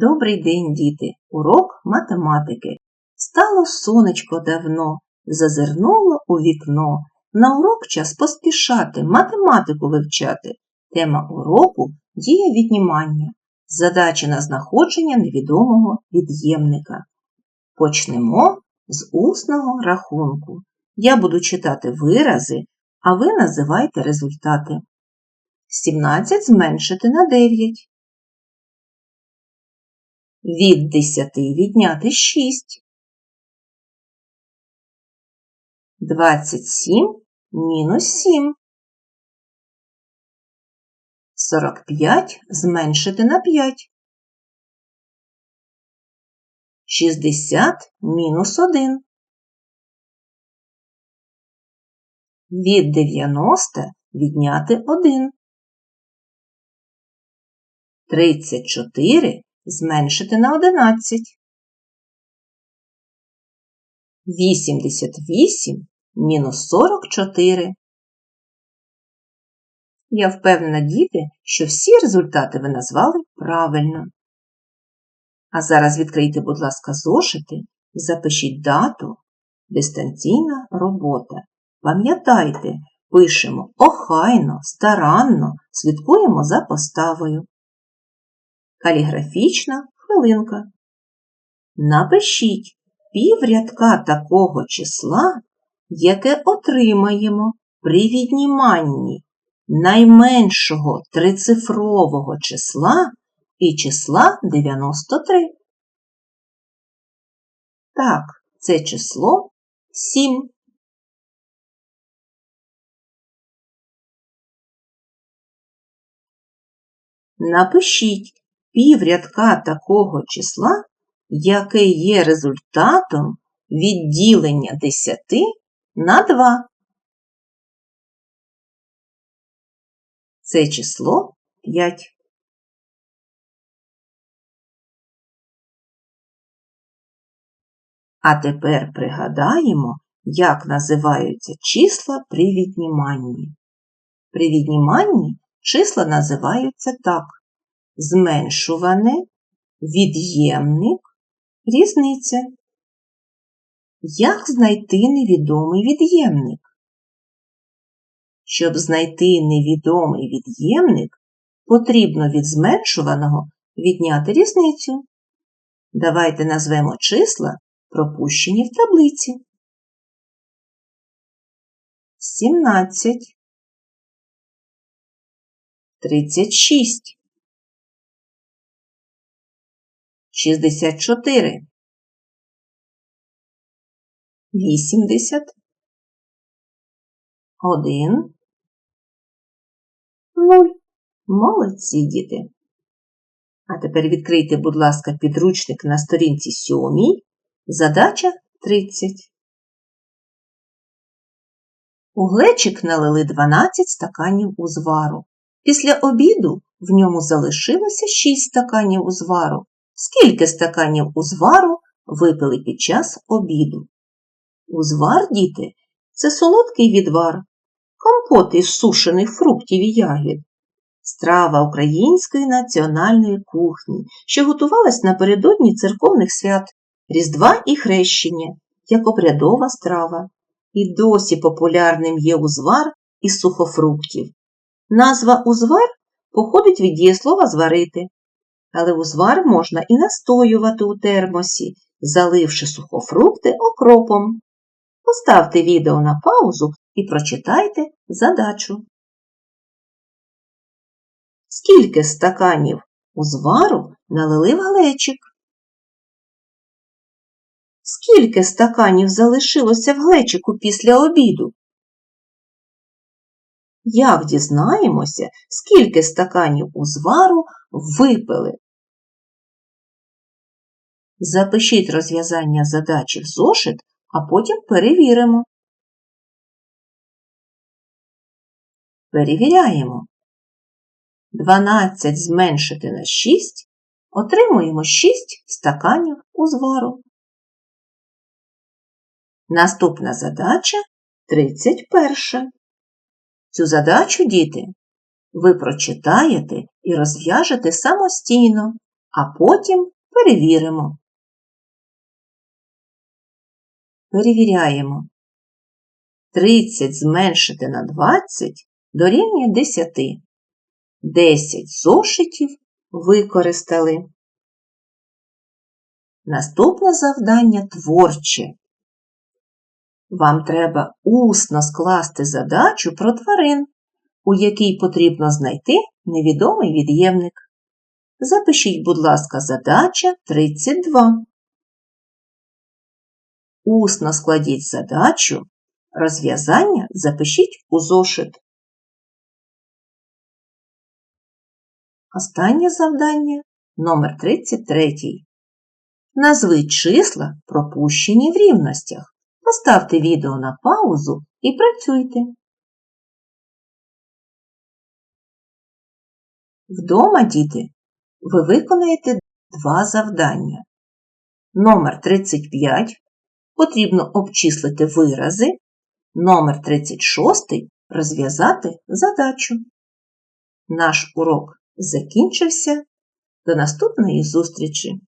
Добрий день, діти! Урок математики. Стало сонечко давно, зазирнуло у вікно. На урок час поспішати, математику вивчати. Тема уроку дія віднімання. Задача на знаходження невідомого від'ємника. Почнемо з усного рахунку. Я буду читати вирази, а ви називайте результати. 17 зменшити на 9. Від 10 відняти 6. 27 мінус 7. 45 зменшити на 5. 60 мінус 1. Від 90 відняти 1. 34 зменшити на 11. 88 мінус 44. Я впевнена, діти, що всі результати ви назвали правильно. А зараз відкрийте, будь ласка, зошити і запишіть дату дистанційна робота. Пам'ятайте, пишемо охайно, старанно, слідкуємо за поставою. Каліграфічна хвилинка. Напишіть піврядка такого числа, яке отримаємо при відніманні найменшого трицифрового числа і числа 93. Так, це число 7. Напишіть піврядка такого числа, яке є результатом відділення 10 на 2. Це число 5. А тепер пригадаємо, як називаються числа при відніманні. При відніманні числа називаються так: зменшуване, від'ємник, різниця. Як знайти невідомий від'ємник? Щоб знайти невідомий від'ємник, потрібно від зменшуваного відняти різницю. Давайте назвемо числа, пропущені в таблиці. 17 36 64 80 1 0. Молодці, діти. А тепер відкрийте, будь ласка, підручник на сторінці 7. Задача 30. У глечик налили 12 стаканів узвару. Після обіду в ньому залишилося 6 стаканів узвару. Скільки стаканів узвару випили під час обіду? Узвар, діти, це солодкий відвар, компот із сушених фруктів і ягід, страва української національної кухні, що готувалась напередодні церковних свят, Різдва і Хрещення, як обрядова страва. І досі популярним є узвар із сухофруктів. Назва узвар походить від дієслова зварити, але узвар можна і настоювати у термосі, заливши сухофрукти окропом. Поставте відео на паузу і прочитайте задачу. Скільки стаканів узвару налили в глечик? Скільки стаканів залишилося в глечику після обіду? Як дізнаємося, скільки стаканів узвару випили? Запишіть розв'язання задачі в зошит, а потім перевіримо. Перевіряємо. 12 зменшити на 6 отримуємо 6 стаканів узвару. Наступна задача 31. Цю задачу, діти, ви прочитаєте і розв'яжете самостійно, а потім перевіримо. Перевіряємо. 30 зменшити на 20 дорівнює 10. 10 зошитів використали. Наступне завдання творче. Вам треба усно скласти задачу про тварин, у якій потрібно знайти невідомий від'ємник. Запишіть, будь ласка, задача 32. Усно складіть задачу, розв'язання запишіть у зошит. Останнє завдання номер 33. Назвіть числа, пропущені в рівностях. Поставте відео на паузу і працюйте. Вдома, діти, ви виконаєте два завдання. Номер 35 потрібно обчислити вирази. Номер 36 розв'язати задачу. Наш урок закінчився. До наступної зустрічі!